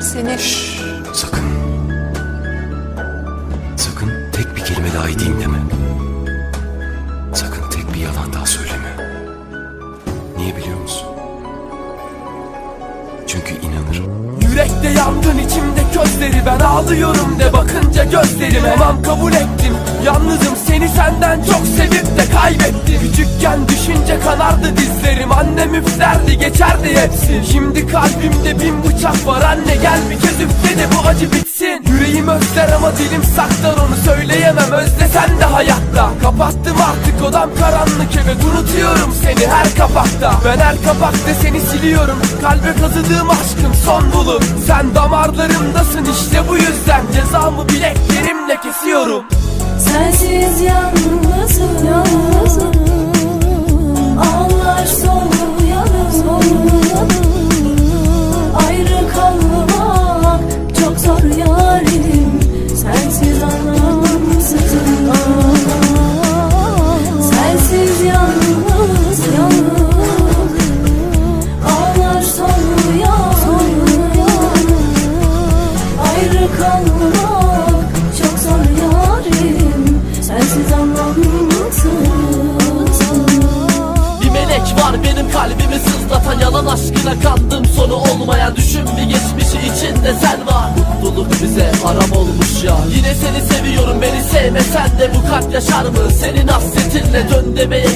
insanlar seni... Şşş, sakın. Sakın tek bir kelime dahi dinleme. Sakın tek bir yalan daha söyleme. Niye biliyor musun? Çünkü inanırım. Yürekte yangın içimde közleri Ben ağlıyorum de bakınca gözlerime Tamam kabul ettim geçerdi hepsi. Şimdi kalbimde bin bıçak var. Anne gel bir kez üfle de bu acı bitsin. Yüreğim özler ama dilim saklar. Onu söyleyemem. Özlesen de hayatta. Kapattım artık odam karanlık evet Unutuyorum seni her kapakta. Ben her kapakta seni siliyorum. Kalbe kazıdığım aşkım son bulur Sen damarlarımdasın işte bu yüzden. Cezamı bileklerimle kesiyorum. Sensiz yalnızım, yalnızım kalmak var benim kalbimi sızlatan. Yalan aşkına kandım sonu olmayan. Düşün bir geçmişi içinde sen var. Mutluluk bize haram olmuş ya. Yine seni seviyorum beni sevmesen de Bu kalp yaşar mı? Senin hasretinle Dön demeye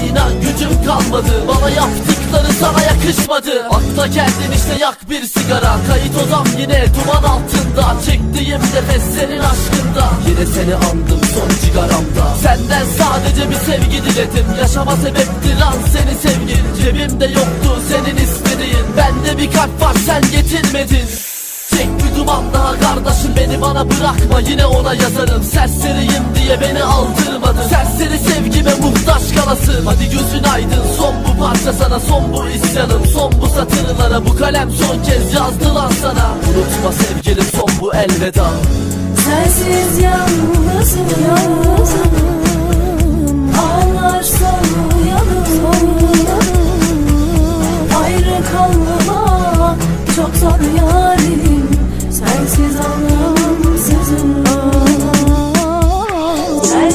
gücüm kalmadı Bana yaptıkları sana yakışmadı. Akla geldin işte yak bir sigara. Kayıt odam yine duman altında. Çektiğim nefes senin aşkında. Yine seni andım son cigaramda. Senden sadece bir sevgi diledim. Yaşama sebepti lan seni sevgin. Cebimde yoktu senin istediğin. Bende bir kalp var sen getirmedin. Çek bir duman daha kardeşim Beni bana bırakma yine ona yazarım. Serseriyim diye beni aldırmadın Serseri sevgime muhtaç kalasın. Hadi gözün aydın son bu parça sana Son bu isyanım. Son bu satırlara Bu kalem son kez yazdı lan sana. Unutma sevgilim son bu elveda. Sensiz yalnızım yalnızım Ayrı kalmak çok zor yarim Sensiz anlarım. Ooh.